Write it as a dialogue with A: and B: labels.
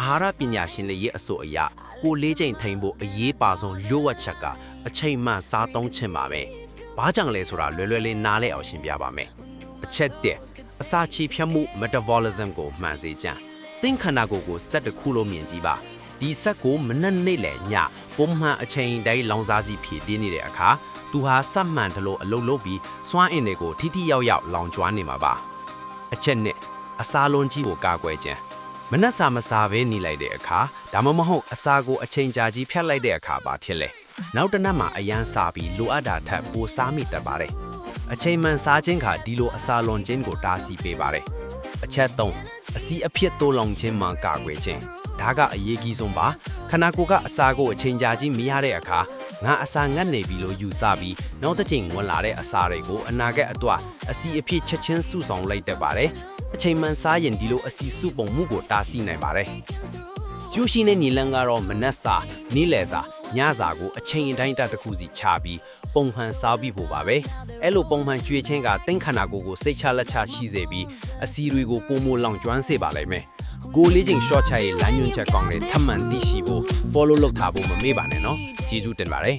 A: အာဟာရပညာရှင်တွေရဲ့အဆိုအရကိုလေးချိန်ထိန်ဖို့အရေးပါဆုံးလိုအပ်ချက်ကအချိန်မှန်စားသုံးခြင်းပါပဲ။ဘာကြောင့်လဲဆိုတာလွယ်လွယ်လေးနားလည်အောင်ရှင်းပြပါမယ်။အချက်တစ်အစာချီဖြတ်မှု metabolism ကိုမှန်စေချမ်း။သင်ခန္ဓာကိုယ်ကိုစက်တစ်ခုလိုမြင်ကြည့်ပါ။ဒီစက်ကိုမနှက်နေ့လေညပုံမှန်အချိန်တိုင်းလောင်စားစီဖြည့်တင်းနေတဲ့အခါသူဟာစက်မှန်တလို့အလုပ်လုပ်ပြီးစွမ်းအင်တွေကိုထိထိရောက်ရောက်လောင်ကျွမ်းနေမှာပါ။အချက်နဲ့ အစာလုံးကြီးကိုကာကွယ်ခြင်းမနှက်စာမစားဘဲနေလိုက်တဲ့အခါဒါမှမဟုတ်အစာကိုအချိန်ကြာကြီးဖြတ်လိုက်တဲ့အခါပါဖြစ်လေနောက်တစ်နက်မှာအရန်စားပြီးလိုအပ်တာထက်ပိုစားမိတတ်ပါတယ်အချိန်မှန်စားခြင်းကဒီလိုအစာလွန်ခြင်းကိုတားဆီးပေးပါတယ်အချက်၃အစီအဖြစ်တိုးလောင်ခြင်းမှာကာကွယ်ခြင်းဒါကအရေးကြီးဆုံးပါခန္ဓာကိုယ်ကအစာကိုအချိန်ကြာကြီးမရတဲ့အခါငါအစာငတ်နေပြီလို့ယူဆပြီးနောက်တစ်ချိန်ဝင်လာတဲ့အစာတွေကိုအနာဂတ်အတွက်အစီအဖြစ်ချက်ချင်းစုဆောင်လိုက်တတ်ပါတယ် အချိန်မှန်စားရင်ဒီလိုအစီစုပုံမှုကိုတားဆီးနိုင်ပါတယ်ယူရှိတဲ့နီလန်ကတော့မနက်စာနေ့လယ်စာညစာကိုအချိန်အတိုင်းအတာတစ်ခုစီချပြီးပုံမှန်စားပြီးဖို့ပါပဲအဲ့လိုပုံမှန်ကြွေချင်းကတင်းခန္ဓာကိုယ်ကိုစိတ်ချလက်ချရှိစေပြီးအစီတွေကိုပုံမလောင်ကျွမ်းစေပါလိမ့်မယ်ကိုလေးချင်း short ချရဲ့လမ်းညွှန်ချက်ကောင်းတဲ့ထပ်မံသိရှိဖို့ follow လုပ်ထားဖို့မမေ့ပါနဲ့နော်ကျေးဇူးတင်ပါတယ်